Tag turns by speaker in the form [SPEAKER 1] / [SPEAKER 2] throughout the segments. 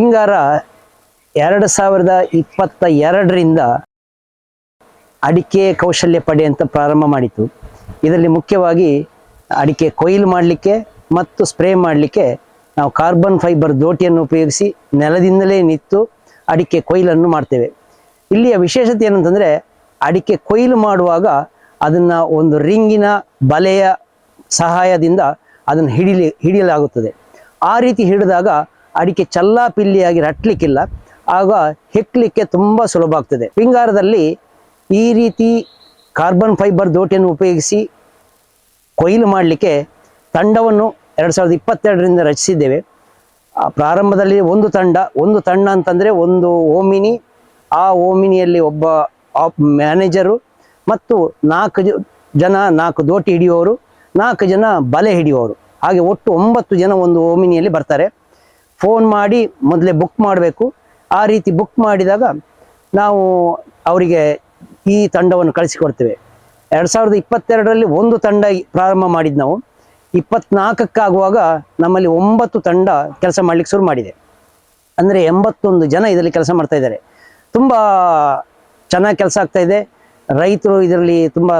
[SPEAKER 1] ಪಿಂಗಾರ ಎರಡು ಸಾವಿರದ ಇಪ್ಪತ್ತ ಎರಡರಿಂದ ಅಡಿಕೆ ಕೌಶಲ್ಯ ಪಡೆ ಅಂತ ಪ್ರಾರಂಭ ಮಾಡಿತು. ಇದರಲ್ಲಿ ಮುಖ್ಯವಾಗಿ ಅಡಿಕೆ ಕೊಯ್ಲು ಮಾಡಲಿಕ್ಕೆ ಮತ್ತು ಸ್ಪ್ರೇ ಮಾಡಲಿಕ್ಕೆ ನಾವು ಕಾರ್ಬನ್ ಫೈಬರ್ ದೋಟಿಯನ್ನು ಉಪಯೋಗಿಸಿ ನೆಲದಿಂದಲೇ ನಿಂತು ಅಡಿಕೆ ಕೊಯ್ಲನ್ನು ಮಾಡ್ತೇವೆ. ಇಲ್ಲಿಯ ವಿಶೇಷತೆ ಏನಂತಂದರೆ ಅಡಿಕೆ ಕೊಯ್ಲು ಮಾಡುವಾಗ ಅದನ್ನು ಒಂದು ರಿಂಗಿನ ಬಲೆಯ ಸಹಾಯದಿಂದ ಅದನ್ನು ಹಿಡಿಲಿ ಹಿಡಿಯಲಾಗುತ್ತದೆ. ಆ ರೀತಿ ಹಿಡಿದಾಗ ಅಡಿಕೆ ಚಲ್ಲಾಪಿಲ್ಲಿಯಾಗಿ ರಟ್ಲಿಕ್ಕಿಲ್ಲ. ಆಗ ಹೆಕ್ಲಿಕ್ಕೆ ತುಂಬ ಸುಲಭ ಆಗ್ತದೆ. ಪಿಂಗಾರದಲ್ಲಿ ಈ ರೀತಿ ಕಾರ್ಬನ್ ಫೈಬರ್ ದೋಟಿಯನ್ನು ಉಪಯೋಗಿಸಿ ಕೊಯ್ಲು ಮಾಡಲಿಕ್ಕೆ ತಂಡವನ್ನು ಎರಡು ಸಾವಿರದ ಇಪ್ಪತ್ತೆರಡರಿಂದ ರಚಿಸಿದ್ದೇವೆ. ಪ್ರಾರಂಭದಲ್ಲಿ ಒಂದು ತಂಡ ಒಂದು ತಂಡ ಅಂತಂದರೆ ಒಂದು ಓಮಿನಿ, ಆ ಓಮಿನಿಯಲ್ಲಿ ಒಬ್ಬ ಆಪ್ ಮ್ಯಾನೇಜರು ಮತ್ತು ನಾಲ್ಕು ಜನ, ನಾಲ್ಕು ದೋಟಿ ಹಿಡಿಯುವವರು, ನಾಲ್ಕು ಜನ ಬಲೆ ಹಿಡಿಯುವವರು. ಹಾಗೆ ಒಟ್ಟು ಒಂಬತ್ತು ಜನ ಒಂದು ಓಮಿನಿಯಲ್ಲಿ ಬರ್ತಾರೆ. ಫೋನ್ ಮಾಡಿ ಮೊದಲೇ ಬುಕ್ ಮಾಡಬೇಕು. ಆ ರೀತಿ ಬುಕ್ ಮಾಡಿದಾಗ ನಾವು ಅವರಿಗೆ ಈ ತಂಡವನ್ನು ಕಳಿಸಿಕೊಡ್ತೇವೆ. ಎರಡು ಸಾವಿರದ ಇಪ್ಪತ್ತೆರಡರಲ್ಲಿ ಒಂದು ತಂಡ ಪ್ರಾರಂಭ ಮಾಡಿದ್ದು ನಾವು. ಇಪ್ಪತ್ನಾಲ್ಕಕ್ಕಾಗುವಾಗ ನಮ್ಮಲ್ಲಿ ಒಂಬತ್ತು ತಂಡ ಕೆಲಸ ಮಾಡಲಿಕ್ಕೆ ಶುರು ಮಾಡಿದೆ. ಅಂದರೆ ಎಂಬತ್ತೊಂದು ಜನ ಇದರಲ್ಲಿ ಕೆಲಸ ಮಾಡ್ತಾ ಇದ್ದಾರೆ. ತುಂಬ ಚೆನ್ನಾಗಿ ಕೆಲಸ ಆಗ್ತಾ ಇದೆ. ರೈತರು ಇದರಲ್ಲಿ ತುಂಬ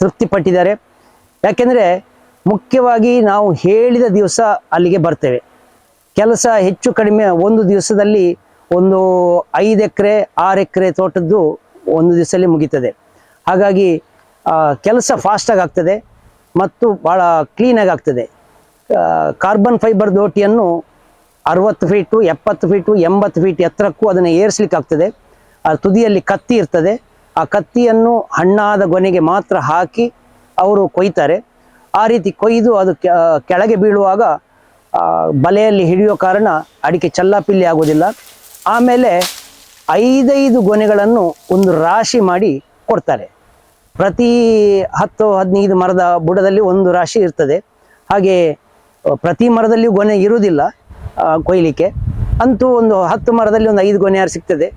[SPEAKER 1] ತೃಪ್ತಿ ಪಟ್ಟಿದ್ದಾರೆ ಯಾಕೆಂದರೆ ಮುಖ್ಯವಾಗಿ ನಾವು ಹೇಳಿದ ದಿವಸ ಅಲ್ಲಿಗೆ ಬರ್ತೇವೆ. ಕೆಲಸ ಹೆಚ್ಚು ಕಡಿಮೆ ಒಂದು ದಿವಸದಲ್ಲಿ ಒಂದು ಐದು ಎಕರೆ, ಆರು ಎಕರೆ ತೋಟದ್ದು ಒಂದು ದಿವಸದಲ್ಲಿ ಮುಗೀತದೆ. ಹಾಗಾಗಿ ಕೆಲಸ ಫಾಸ್ಟಾಗಿ ಆಗ್ತದೆ ಮತ್ತು ಭಾಳ ಕ್ಲೀನಾಗಿ ಆಗ್ತದೆ. ಕಾರ್ಬನ್ ಫೈಬರ್ ದೋಟಿಯನ್ನು ಅರವತ್ತು ಫೀಟು ಎಪ್ಪತ್ತು ಫೀಟು ಎಂಬತ್ತು ಫೀಟ್ ಎತ್ತರಕ್ಕೂ ಅದನ್ನು ಏರಿಸ್ಲಿಕ್ಕೆ ಆಗ್ತದೆ. ಆ, ತುದಿಯಲ್ಲಿ ಕತ್ತಿ ಇರ್ತದೆ. ಆ ಕತ್ತಿಯನ್ನು ಹಣ್ಣಾದ ಗೊನೆಗೆ ಮಾತ್ರ ಹಾಕಿ ಅವರು ಕೊಯ್ತಾರೆ. ಆ ರೀತಿ ಕೊಯ್ದು ಅದು ಕೆಳಗೆ ಬೀಳುವಾಗ ಬಲೆಯಲ್ಲಿ ಹಿಡಿಯೋ ಕಾರಣ ಅಡಿಕೆ ಚಲ್ಲಾಪಿಲ್ಲಿ ಆಗೋದಿಲ್ಲ ಆಮೇಲೆ ಐದೈದು ಗೊನೆಗಳನ್ನು ಒಂದು ರಾಶಿ ಮಾಡಿ ಕೊಡ್ತಾರೆ. ಪ್ರತಿ ಹತ್ತು, ಹದಿನೈದು ಮರದ ಬುಡದಲ್ಲಿ ಒಂದು ರಾಶಿ ಇರ್ತದೆ. ಹಾಗೆ ಪ್ರತಿ ಮರದಲ್ಲಿಯೂ ಗೊನೆ ಇರುವುದಿಲ್ಲ ಕೊಯ್ಲಿಕ್ಕೆ. ಅಂತೂ ಒಂದು ಹತ್ತು ಮರದಲ್ಲಿ ಒಂದು ಐದು ಗೊನೆ ಯಾರು ಸಿಗ್ತದೆ.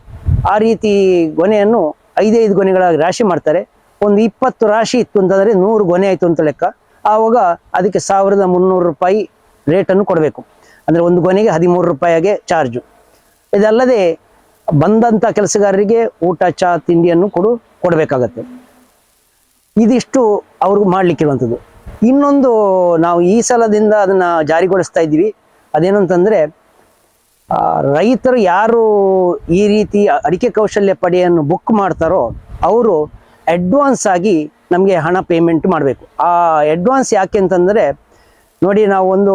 [SPEAKER 1] ಆ ರೀತಿ ಗೊನೆಯನ್ನು ಐದೈದು ಗೊನೆಗಳಾಗಿ ರಾಶಿ ಮಾಡ್ತಾರೆ. ಒಂದು ಇಪ್ಪತ್ತು ರಾಶಿ ಇತ್ತು ಅಂತಂದರೆ ನೂರು ಗೊನೆ ಆಯಿತು ಅಂತ ಲೆಕ್ಕ. ಆವಾಗ ಅದಕ್ಕೆ ಸಾವಿರದ ಮುನ್ನೂರು ರೂಪಾಯಿ ರೇಟನ್ನು ಕೊಡಬೇಕು. ಅಂದರೆ ಒಂದು ಕೊನೆಗೆ ಹದಿಮೂರು ರೂಪಾಯಿಗೆ ಚಾರ್ಜು ಇದಲ್ಲದೆ ಬಂದಂಥ ಕೆಲಸಗಾರರಿಗೆ ಊಟ ಚಹಾ ತಿಂಡಿಯನ್ನು ಕೊಡು, ಕೊಡಬೇಕಾಗತ್ತೆ. ಇದಿಷ್ಟು ಅವ್ರಿಗೆ ಮಾಡಲಿಕ್ಕಿರುವಂಥದ್ದು. ಇನ್ನೊಂದು ನಾವು ಈ ಸಲದಿಂದ ಅದನ್ನು ಜಾರಿಗೊಳಿಸ್ತಾ ಇದ್ದೀವಿ. ಅದೇನು ಅಂತಂದ್ರೆ ರೈತರು ಯಾರು ಈ ರೀತಿ ಅಡಿಕೆ ಕೌಶಲ್ಯ ಪಡೆಯನ್ನು ಬುಕ್ ಮಾಡ್ತಾರೋ, ಅವರು ಅಡ್ವಾನ್ಸ್ ಆಗಿ ನಮಗೆ ಹಣ ಪೇಮೆಂಟ್ ಮಾಡಬೇಕು. ಆ ಅಡ್ವಾನ್ಸ್ ಯಾಕೆ ಅಂತಂದರೆ ನೋಡಿ, ನಾವು ಒಂದು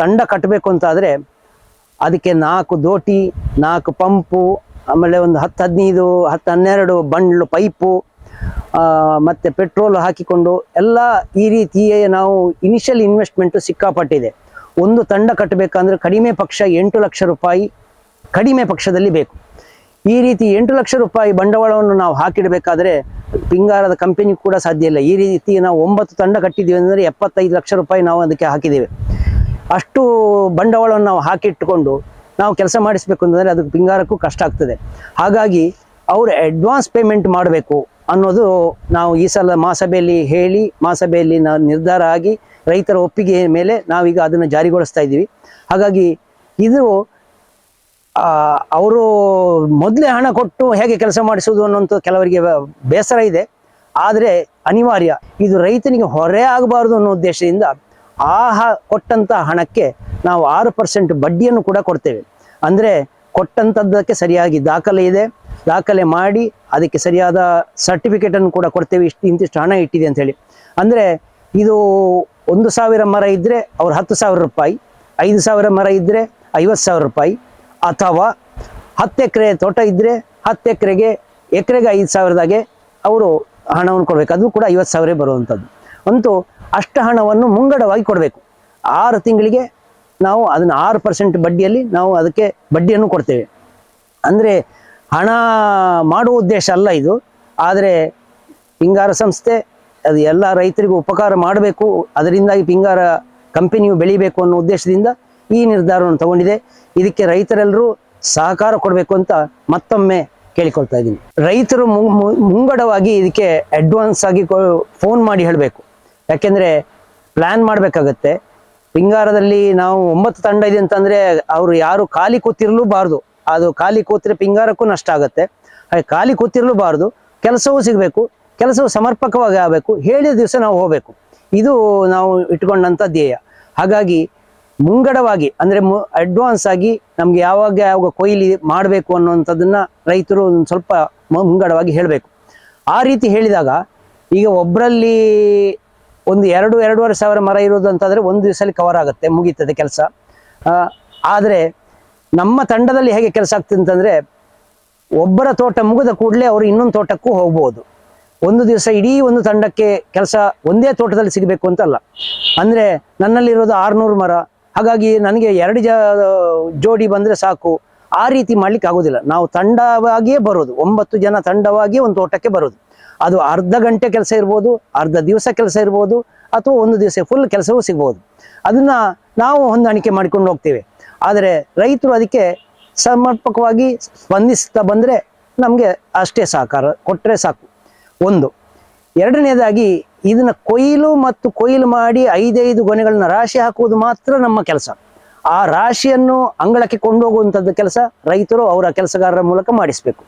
[SPEAKER 1] ತಂಡ ಕಟ್ಟಬೇಕು ಅಂತಾದರೆ ಅದಕ್ಕೆ ನಾಲ್ಕು ದೋಟಿ, ನಾಲ್ಕು ಪಂಪು, ಆಮೇಲೆ ಒಂದು ಹತ್ತು ಹದಿನೈದು, ಹತ್ತು ಹನ್ನೆರಡು ಬಂಡ್ಲು ಪೈಪು ಮತ್ತು ಪೆಟ್ರೋಲ್ ಹಾಕಿಕೊಂಡು ಎಲ್ಲ ಈ ರೀತಿಯೇ ನಾವು ಇನಿಷಿಯಲ್ ಇನ್ವೆಸ್ಟ್ಮೆಂಟು ಸಿಕ್ಕಾಪಟ್ಟಿದೆ. ಒಂದು ತಂಡ ಕಟ್ಟಬೇಕಂದ್ರೆ ಕಡಿಮೆ ಪಕ್ಷ ಎಂಟು ಲಕ್ಷ ರೂಪಾಯಿ ಕಡಿಮೆ ಪಕ್ಷದಲ್ಲಿ ಬೇಕು. ಈ ರೀತಿ ಎಂಟು ಲಕ್ಷ ರೂಪಾಯಿ ಬಂಡವಾಳವನ್ನು ನಾವು ಹಾಕಿಡಬೇಕಾದ್ರೆ ಪಿಂಗಾರದ ಕಂಪನಿ ಕೂಡ ಸಾಧ್ಯ ಇಲ್ಲ. ಈ ರೀತಿ ನಾವು ಒಂಬತ್ತು ತಂಡ ಕಟ್ಟಿದ್ದೀವಿ ಅಂದರೆ ಎಪ್ಪತ್ತೈದು ಲಕ್ಷ ರೂಪಾಯಿ ನಾವು ಅದಕ್ಕೆ ಹಾಕಿದ್ದೇವೆ. ಅಷ್ಟು ಬಂಡವಾಳವನ್ನು ನಾವು ಹಾಕಿಟ್ಟುಕೊಂಡು ನಾವು ಕೆಲಸ ಮಾಡಿಸ್ಬೇಕು ಅಂತಂದರೆ ಅದಕ್ಕೆ ಪಿಂಗಾರಕ್ಕೂ ಕಷ್ಟ ಆಗ್ತದೆ. ಹಾಗಾಗಿ ಅವರು ಅಡ್ವಾನ್ಸ್ ಪೇಮೆಂಟ್ ಮಾಡಬೇಕು ಅನ್ನೋದು ನಾವು ಈ ಸಲ ಮಹಾಸಭೆಯಲ್ಲಿ ಹೇಳಿ, ಮಹಾಸಭೆಯಲ್ಲಿ ನಾವು ನಿರ್ಧಾರ ಆಗಿ ರೈತರ ಒಪ್ಪಿಗೆ ಮೇಲೆ ನಾವೀಗ ಅದನ್ನು ಜಾರಿಗೊಳಿಸ್ತಾ ಇದ್ದೀವಿ. ಹಾಗಾಗಿ ಇದು ಅವರು ಮೊದಲೇ ಹಣ ಕೊಟ್ಟು ಹೇಗೆ ಕೆಲಸ ಮಾಡಿಸೋದು ಅನ್ನೋಂಥ ಕೆಲವರಿಗೆ ಬೇಸರ ಇದೆ. ಆದರೆ ಅನಿವಾರ್ಯ, ಇದು ರೈತನಿಗೆ ಹೊರೆ ಆಗಬಾರದು ಅನ್ನೋ ಉದ್ದೇಶದಿಂದ ಆ ಕೊಟ್ಟಂತ ಹಣಕ್ಕೆ ನಾವು ಆರು ಪರ್ಸೆಂಟ್ ಬಡ್ಡಿಯನ್ನು ಕೂಡ ಕೊಡ್ತೇವೆ. ಅಂದರೆ ಕೊಟ್ಟಂಥದ್ದಕ್ಕೆ ಸರಿಯಾಗಿ ದಾಖಲೆ ಇದೆ. ದಾಖಲೆ ಮಾಡಿ ಅದಕ್ಕೆ ಸರಿಯಾದ ಸರ್ಟಿಫಿಕೇಟನ್ನು ಕೂಡ ಕೊಡ್ತೇವೆ. ಇಷ್ಟು, ಇಂತಿಷ್ಟು ಹಣ ಇಟ್ಟಿದೆ ಅಂತ ಹೇಳಿ. ಅಂದರೆ ಇದು ಒಂದು ಸಾವಿರ ಮರ ಇದ್ದರೆ ಅವ್ರು ಹತ್ತು ಸಾವಿರ ರೂಪಾಯಿ, ಐದು ಸಾವಿರ ಮರ ಇದ್ದರೆ ಐವತ್ತು ಸಾವಿರ ರೂಪಾಯಿ ಅಥವಾ ಹತ್ತು ಎಕರೆ ತೋಟ ಇದ್ದರೆ ಹತ್ತು ಎಕರೆಗೆ ಎಕರೆಗೆ ಐದು ಸಾವಿರದಾಗೆ ಅವರು ಹಣವನ್ನು ಕೊಡಬೇಕು. ಅದು ಕೂಡ ಐವತ್ತು ಸಾವಿರ ಬರುವಂಥದ್ದು. ಅಂತೂ ಅಷ್ಟು ಹಣವನ್ನು ಮುಂಗಡವಾಗಿ ಕೊಡಬೇಕು. ಆರು ತಿಂಗಳಿಗೆ ನಾವು ಅದನ್ನು ಆರು ಪರ್ಸೆಂಟ್ ಬಡ್ಡಿಯಲ್ಲಿ ನಾವು ಅದಕ್ಕೆ ಬಡ್ಡಿಯನ್ನು ಕೊಡ್ತೇವೆ. ಅಂದರೆ ಹಣ ಮಾಡುವ ಉದ್ದೇಶ ಅಲ್ಲ ಇದು. ಆದರೆ ಪಿಂಗಾರ ಸಂಸ್ಥೆ ಅದು ಎಲ್ಲ ರೈತರಿಗೂ ಉಪಕಾರ ಮಾಡಬೇಕು. ಅದರಿಂದಾಗಿ ಪಿಂಗಾರ ಕಂಪನಿಯು ಬೆಳಿಬೇಕು ಅನ್ನೋ ಉದ್ದೇಶದಿಂದ ಈ ನಿರ್ಧಾರವನ್ನು ತಗೊಂಡಿದೆ. ಇದಕ್ಕೆ ರೈತರೆಲ್ಲರೂ ಸಹಕಾರ ಕೊಡಬೇಕು ಅಂತ ಮತ್ತೊಮ್ಮೆ ಕೇಳಿಕೊಳ್ತಾ ಇದ್ದೀನಿ. ರೈತರು ಮುಂಗಡವಾಗಿ ಇದಕ್ಕೆ ಅಡ್ವಾನ್ಸ್ ಆಗಿ ಫೋನ್ ಮಾಡಿ ಹೇಳಬೇಕು. ಯಾಕೆಂದರೆ ಪ್ಲ್ಯಾನ್ ಮಾಡಬೇಕಾಗತ್ತೆ. ಪಿಂಗಾರದಲ್ಲಿ ನಾವು ಒಂಬತ್ತು ತಂಡ ಇದೆ ಅಂತಂದ್ರೆ ಅವರು ಯಾರು ಖಾಲಿ ಕೂತಿರಲೂಬಾರ್ದು. ಅದು ಖಾಲಿ ಕೂತ್ರೆ ಪಿಂಗಾರಕ್ಕೂ ನಷ್ಟ ಆಗುತ್ತೆ. ಹಾಗೆ ಖಾಲಿ ಕೂತಿರಲೂಬಾರ್ದು. ಕೆಲಸವೂ ಸಿಗಬೇಕು. ಕೆಲಸವು ಸಮರ್ಪಕವಾಗಿ ಆಗಬೇಕು. ಹೇಳಿದ ದಿವಸ ನಾವು ಹೋಗಬೇಕು. ಇದು ನಾವು ಇಟ್ಕೊಂಡಂಥ ಧ್ಯೇಯ. ಹಾಗಾಗಿ ಮುಂಗಡವಾಗಿ, ಅಂದ್ರೆ ಅಡ್ವಾನ್ಸ್ ಆಗಿ ನಮ್ಗೆ ಯಾವಾಗ ಯಾವಾಗ ಕೊಯ್ಲಿ ಮಾಡಬೇಕು ಅನ್ನುವಂಥದ್ದನ್ನ ರೈತರು ಒಂದು ಸ್ವಲ್ಪ ಮುಂಗಡವಾಗಿ ಹೇಳಬೇಕು. ಆ ರೀತಿ ಹೇಳಿದಾಗ, ಈಗ ಒಬ್ಬರಲ್ಲಿ ಒಂದು ಎರಡು, ಎರಡೂವರೆ ಸಾವಿರ ಮರ ಇರೋದು ಅಂತಂದ್ರೆ ಒಂದು ದಿವಸದಲ್ಲಿ ಕವರ್ ಆಗುತ್ತೆ, ಮುಗೀತದೆ ಕೆಲಸ. ಆದರೆ ನಮ್ಮ ತಂಡದಲ್ಲಿ ಹೇಗೆ ಕೆಲಸ ಆಗ್ತದೆ ಅಂತಂದ್ರೆ, ಒಬ್ಬರ ತೋಟ ಮುಗಿದ ಕೂಡಲೇ ಅವರು ಇನ್ನೊಂದು ತೋಟಕ್ಕೂ ಹೋಗ್ಬೋದು. ಒಂದು ದಿವಸ ಇಡೀ ಒಂದು ತಂಡಕ್ಕೆ ಕೆಲಸ ಒಂದೇ ತೋಟದಲ್ಲಿ ಸಿಗಬೇಕು ಅಂತಲ್ಲ. ಅಂದ್ರೆ ನನ್ನಲ್ಲಿರೋದು ಆರ್ನೂರು ಮರ ಹಾಗಾಗಿ ನನಗೆ ಎರಡು ಜೋಡಿ ಬಂದರೆ ಸಾಕು. ಆ ರೀತಿ ಮಾಡ್ಲಿಕ್ಕೆ ಆಗೋದಿಲ್ಲ. ನಾವು ತಂಡವಾಗಿಯೇ ಬರೋದು. ಒಂಬತ್ತು ಜನ ತಂಡವಾಗಿಯೇ ಒಂದು ತೋಟಕ್ಕೆ ಬರೋದು. ಅದು ಅರ್ಧ ಗಂಟೆ ಕೆಲಸ ಇರ್ಬೋದು, ಅರ್ಧ ದಿವಸ ಕೆಲಸ ಇರ್ಬೋದು, ಅಥವಾ ಒಂದು ದಿವಸ ಫುಲ್ ಕೆಲಸವೂ ಸಿಗ್ಬೋದು. ಅದನ್ನು ನಾವು ಹೊಂದಾಣಿಕೆ ಮಾಡಿಕೊಂಡು ಹೋಗ್ತೇವೆ. ಆದರೆ ರೈತರು ಅದಕ್ಕೆ ಸಮರ್ಪಕವಾಗಿ ಸ್ಪಂದಿಸ್ತಾ ಬಂದರೆ ನಮಗೆ ಅಷ್ಟೇ ಸಹಕಾರ ಕೊಟ್ಟರೆ ಸಾಕು. ಒಂದು. ಎರಡನೇದಾಗಿ ಇದನ್ನ ಕೊಯ್ಲು ಮತ್ತು ಕೊಯ್ಲು ಮಾಡಿ ಐದೈದು ಗೊನೆಗಳನ್ನ ರಾಶಿ ಹಾಕುವುದು ಮಾತ್ರ ನಮ್ಮ ಕೆಲಸ. ಆ ರಾಶಿಯನ್ನು ಅಂಗಳಕ್ಕೆ ಕೊಂಡೋಗುವಂಥದ್ದು ಕೆಲಸ ರೈತರು ಅವರ ಕೆಲಸಗಾರರ ಮೂಲಕ ಮಾಡಿಸ್ಬೇಕು.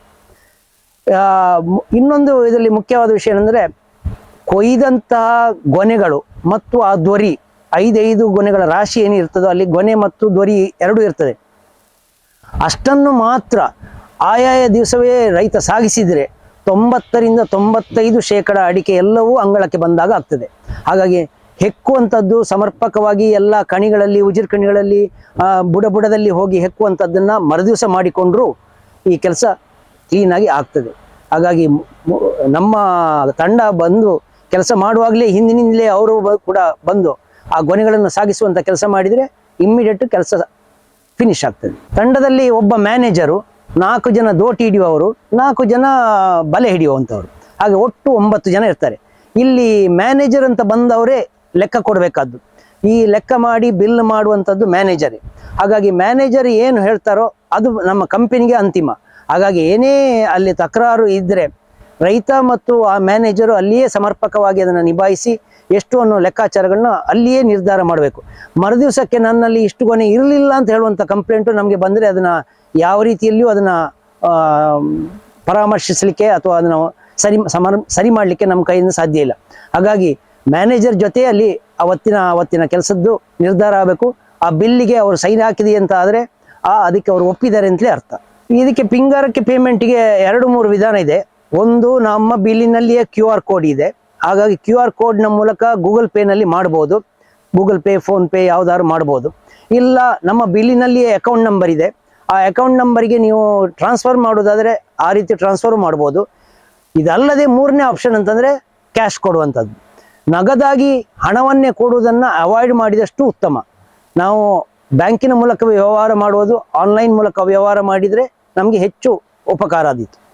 [SPEAKER 1] ಇನ್ನೊಂದು ಇದರಲ್ಲಿ ಮುಖ್ಯವಾದ ವಿಷಯ ಏನಂದ್ರೆ ಕೊಯ್ದಂತಹ ಗೊನೆಗಳು ಮತ್ತು ಆ ಧ್ವರಿ ಐದೈದು ಗೊನೆಗಳ ರಾಶಿ ಏನಿರ್ತದೋ ಅಲ್ಲಿ ಗೊನೆ ಮತ್ತು ಧ್ವರಿ ಎರಡೂ ಇರ್ತದೆ. ಅಷ್ಟನ್ನು ಮಾತ್ರ ಆಯಾಯ ದಿವಸವೇ ರೈತ ಸಾಗಿಸಿದರೆ ತೊಂಬತ್ತರಿಂದ ತೊಂಬತ್ತೈದು ಶೇಕಡ ಅಡಿಕೆ ಎಲ್ಲವೂ ಅಂಗಳಕ್ಕೆ ಬಂದಾಗ ಆಗ್ತದೆ. ಹಾಗಾಗಿ ಹೆಕ್ಕುವಂಥದ್ದು ಸಮರ್ಪಕವಾಗಿ ಎಲ್ಲ ಕಣಿಗಳಲ್ಲಿ, ಉಜಿರ್ ಕಣಿಗಳಲ್ಲಿ ಬುಡ ಬುಡದಲ್ಲಿ ಹೋಗಿ ಹೆಕ್ಕುವಂಥದ್ದನ್ನು ಮರುದಿವಸ ಮಾಡಿಕೊಂಡ್ರು ಈ ಕೆಲಸ ಕ್ಲೀನಾಗಿ ಆಗ್ತದೆ. ಹಾಗಾಗಿ ನಮ್ಮ ತಂಡ ಬಂದು ಕೆಲಸ ಮಾಡುವಾಗಲೇ ಹಿಂದಿನಿಂದಲೇ ಅವರು ಕೂಡ ಬಂದು ಆ ಗೊನೆಗಳನ್ನು ಸಾಗಿಸುವಂಥ ಕೆಲಸ ಮಾಡಿದರೆ ಇಮ್ಮಿಡಿಯೇಟ್ ಕೆಲಸ ಫಿನಿಶ್ ಆಗ್ತದೆ. ತಂಡದಲ್ಲಿ ಒಬ್ಬ ಮ್ಯಾನೇಜರು ನಾಲ್ಕು ಜನ ದೋಟಿ ಹಿಡಿಯುವವರು, ನಾಲ್ಕು ಜನ ಬಲೆ ಹಿಡಿಯುವಂಥವ್ರು. ಹಾಗೆ ಒಟ್ಟು ಒಂಬತ್ತು ಜನ ಇರ್ತಾರೆ. ಇಲ್ಲಿ ಮ್ಯಾನೇಜರ್ ಅಂತ ಬಂದವರೇ ಲೆಕ್ಕ ಕೊಡಬೇಕಾದ್ದು. ಈ ಲೆಕ್ಕ ಮಾಡಿ ಬಿಲ್ ಮಾಡುವಂಥದ್ದು ಮ್ಯಾನೇಜರೇ ಹಾಗಾಗಿ ಮ್ಯಾನೇಜರ್ ಏನು ಹೇಳ್ತಾರೋ ಅದು ನಮ್ಮ ಕಂಪನಿಗೆ ಅಂತಿಮ. ಹಾಗಾಗಿ ಏನೇ ಅಲ್ಲಿ ತಕರಾರು ಇದ್ದರೆ ರೈತ ಮತ್ತು ಆ ಮ್ಯಾನೇಜರು ಅಲ್ಲಿಯೇ ಸಮರ್ಪಕವಾಗಿ ಅದನ್ನು ನಿಭಾಯಿಸಿ ಎಷ್ಟು ಅನ್ನೋ ಲೆಕ್ಕಾಚಾರಗಳನ್ನ ಅಲ್ಲಿಯೇ ನಿರ್ಧಾರ ಮಾಡಬೇಕು. ಮರುದಿವಸಕ್ಕೆ ನನ್ನಲ್ಲಿ ಇಷ್ಟು ಕೊನೆ ಇರಲಿಲ್ಲ ಅಂತ ಹೇಳುವಂಥ ಕಂಪ್ಲೇಂಟು ನಮಗೆ ಬಂದರೆ ಅದನ್ನು ಯಾವ ರೀತಿಯಲ್ಲಿಯೂ ಅದನ್ನು ಪರಾಮರ್ಶಿಸಲಿಕ್ಕೆ ಅಥವಾ ಅದನ್ನು ಸರಿ, ಸಮರ್, ಸರಿ ಮಾಡಲಿಕ್ಕೆ ನಮ್ಮ ಕೈಯಿಂದ ಸಾಧ್ಯ ಇಲ್ಲ. ಹಾಗಾಗಿ ಮ್ಯಾನೇಜರ್ ಜೊತೆ ಅಲ್ಲಿ ಅವತ್ತಿನ ಅವತ್ತಿನ ಕೆಲಸದ್ದು ನಿರ್ಧಾರ ಆಗಬೇಕು. ಆ ಬಿಲ್ಲಿಗೆ ಅವರು ಸೈನ್ ಹಾಕಿದೆ ಅಂತ ಆದರೆ ಆ ಅದಕ್ಕೆ ಅವರು ಒಪ್ಪಿದ್ದಾರೆ ಅಂತಲೇ ಅರ್ಥ. ಇದಕ್ಕೆ ಪಿಂಗಾರಕ್ಕೆ ಪೇಮೆಂಟ್ಗೆ ಎರಡು, ಮೂರು ವಿಧಾನ ಇದೆ. ಒಂದು, ನಮ್ಮ ಬಿಲ್ಲಿನಲ್ಲಿಯೇ ಕ್ಯೂ ಆರ್ ಕೋಡ್ ಇದೆ. ಹಾಗಾಗಿ ಕ್ಯೂ ಆರ್ ಕೋಡ್ನ ಮೂಲಕ ಗೂಗಲ್ ಪೇನಲ್ಲಿ ಮಾಡ್ಬೋದು. ಗೂಗಲ್ ಪೇ, ಫೋನ್ ಪೇ ಯಾವ್ದಾದ್ರು ಮಾಡ್ಬೋದು. ಇಲ್ಲ, ನಮ್ಮ ಬಿಲ್ಲಿನಲ್ಲಿಯೇ ಅಕೌಂಟ್ ನಂಬರ್ ಇದೆ. ಆ ಅಕೌಂಟ್ ನಂಬರ್ಗೆ ನೀವು ಟ್ರಾನ್ಸ್ಫರ್ ಮಾಡೋದಾದರೆ ಆ ರೀತಿ ಟ್ರಾನ್ಸ್ಫರ್ ಮಾಡ್ಬೋದು. ಇದಲ್ಲದೆ ಮೂರನೇ ಆಪ್ಷನ್ ಅಂತಂದರೆ ಕ್ಯಾಶ್ ಕೊಡುವಂಥದ್ದು. ನಗದಾಗಿ ಹಣವನ್ನೇ ಕೊಡುವುದನ್ನು ಅವಾಯ್ಡ್ ಮಾಡಿದಷ್ಟು ಉತ್ತಮ. ನಾವು ಬ್ಯಾಂಕಿನ ಮೂಲಕ ವ್ಯವಹಾರ ಮಾಡುವುದು ಆನ್ಲೈನ್ ಮೂಲಕ ವ್ಯವಹಾರ ಮಾಡಿದರೆ ನಮಗೆ ಹೆಚ್ಚು ಉಪಕಾರ ಆದೀತು.